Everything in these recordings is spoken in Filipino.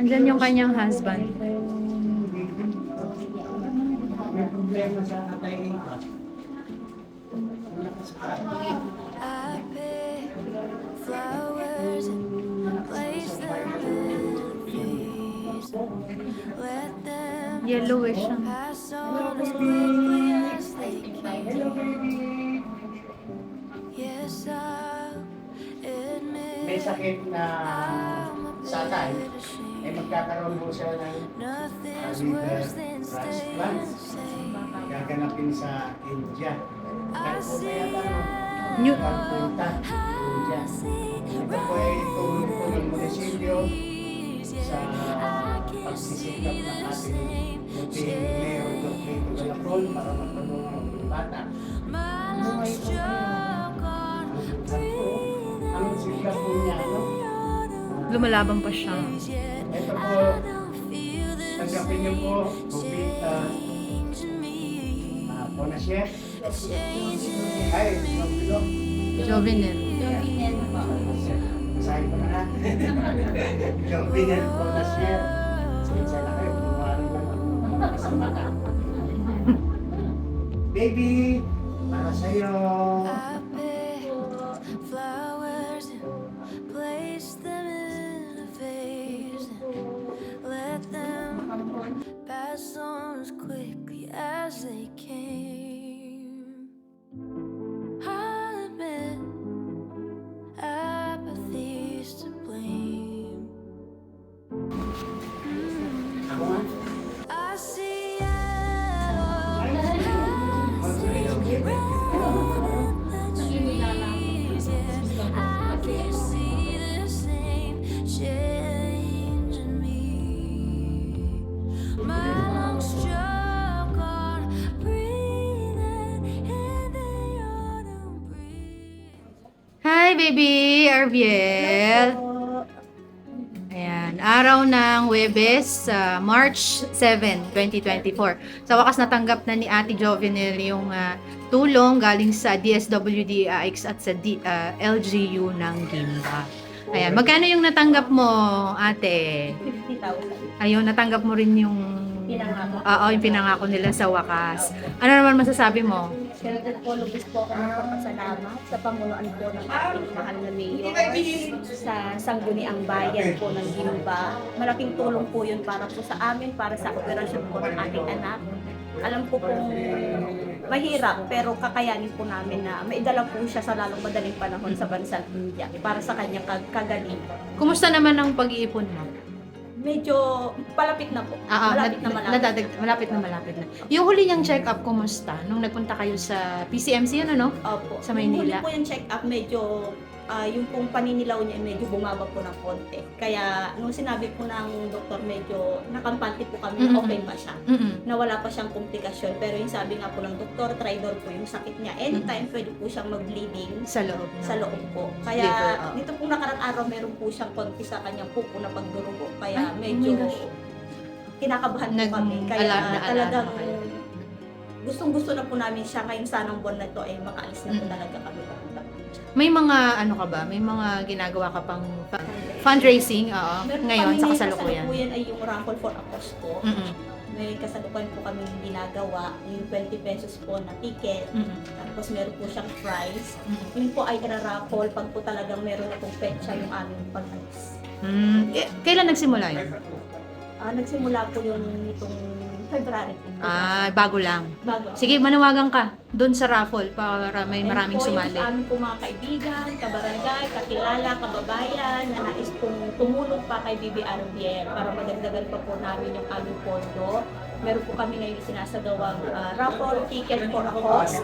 Andyan yung kanyang husband. Yellowish siya. pass May sakit na bit Ay ashamed. magkakaroon po siya ng Nothing's liver transplant. gaganapin sa India. See kaya tanong, New- pagpunta India. Ito po ay tulong po ng munisipyo sa pagsisikap ng ating muting Mayor Dr. Galapon para matulungan ang bata. Lumalaban pa siya. Ito po, tanggapin niyo po, COVID, uh, uh, Ponasher. Ay, yung bilog. Jovenel. Jovinel po. Ko na ha. Yung binil po na na kayo, ako sa mata. Baby, para sa'yo. Flowers placed them pass on as quickly as they came. Baby! Arviel! Ayan, araw ng Webes, sa March 7, 2024. Sa wakas natanggap na ni Ate Jovenel yung ah, tulong galing sa DSWD AX at sa D- ah, LGU ng Gimba. Ayan, magkano yung natanggap mo, ate? 50,000. Ayun, natanggap mo rin yung... Pinangako. Oo, yung pinangako nila sa wakas. Ano naman masasabi mo? Siyempre po, lubos po ako magpapasalamat sa pamunuan po ng ating mahal na mayor sa sangguniang bayan po ng Gimba. Malaking tulong po yun para po sa amin, para sa operasyon po ng ating anak. Alam ko pong mahirap pero kakayanin po namin na maidala po siya sa lalong madaling panahon sa bansang India para sa kanyang kag- kagalingan. Kumusta naman ang pag-iipon mo? Medyo palapit na po. Ah, ah, malapit na malapit. nadadag- malapit na malapit na. Yung huli niyang check-up, kumusta? Nung nagpunta kayo sa PCMC, ano, no? Opo. Sa Maynila. Nung huli po yung check-up, medyo ah, yung pong paninilaw niya medyo bumaba po ng konti. Kaya nung sinabi po ng doktor, medyo nakampante po kami na Mm-mm. okay pa siya. Mm-mm. Na wala pa siyang komplikasyon. Pero yung sabi nga po ng doktor, tridor po yung sakit niya. Anytime pwede po siyang mag-bleeding Sa loob. sa loob po. Kaya nito pong nakarang araw, meron po siyang konti sa kanyang pupo na pagdurugo. Kaya Ay, oh medyo gosh. kinakabahan po kami. Kaya ala- naalala talagang kayo. Gustong gusto na po namin siya ngayong sanang buwan na to ay makaalis na po Mm. talaga kami papunta. May mga, ano ka ba? May mga ginagawa ka pang fundraising, oo. Meron Ngayon, sa kasalukuyan. kasalukuyan ay yung raffle for a cause po. Mm-mm. May kasalukuyan po kami ginagawa, yung 20 pesos po na ticket. Mm-mm. Tapos meron po siyang prize. Mm-mm. Yun po ay ira-raffle pag po talagang meron na pong petsa yung aming pag-alis. Mm. Kailan nagsimula yun? Ah, nagsimula po yung itong February. Ah, bago lang. Bago. Sige, manawagan ka doon sa raffle para may maraming po, sumali. Yung sa amin po mga kaibigan, kabarangay, kakilala, kababayan, na nais pong tumulong pa kay BBRBL para madagdagan pa po namin yung aming pondo. Meron po kami ngayon sinasagawang uh, raffle ticket for a cause.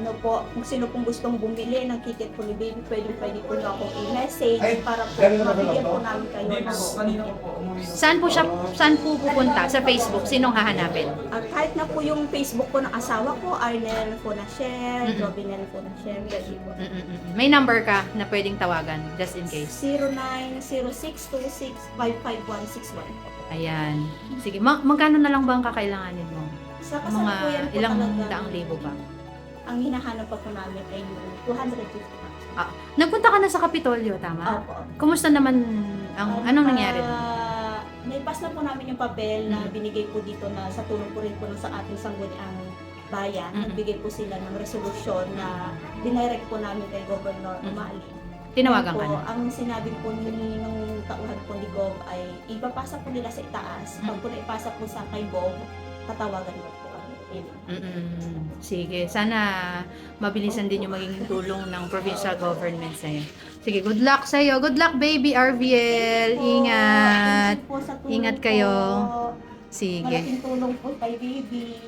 Ano po, kung sino pong gustong bumili ng ticket po ni Baby, pwede pwede po niyo akong i-message para po mabigyan po namin kayo ng ticket. Saan po siya, saan po pupunta? Sa Facebook? Sinong hahanapin? At kahit na po yung Facebook po ng asawa ko, Arnel Fonasher, Mm-mm. Robinel Fonasher, pwede po. Mm-mm. May number ka na pwedeng tawagan, just in case. 0906265561. Ayan. Sige, ma- magkano na lang ba ang kakailanganin mo? Sa Mga kasalukuyan po ilang talaga, daang libo ba? Ang hinahanap pa po namin ay yung 250,000. Nagpunta ka na sa Kapitolyo, tama? Opo. Kumusta naman ang Um, anong nangyari? doon? ah, naipas na po namin yung papel na Mm. binigay po dito na sa tulong po rin po ng sa ating sangguniang bayan. Mm. Nagbigay po sila ng resolusyon na dinirect po namin kay Governor Mm. Umali. Tinawagan ka po, na. Ang sinabi po ni nung tauhan po ni Gov ay ipapasa po nila sa itaas. Pag Mm. po naipasa po sa kay Gov, tatawagan mo po. Mm-mm. Sige, sana mabilisan din yung magiging tulong ng provincial government sa'yo. Sige, good luck sa'yo. Good luck, baby RVL. Ingat. Sa Ingat kayo. Sige. Malaking tulong po kay Bibi.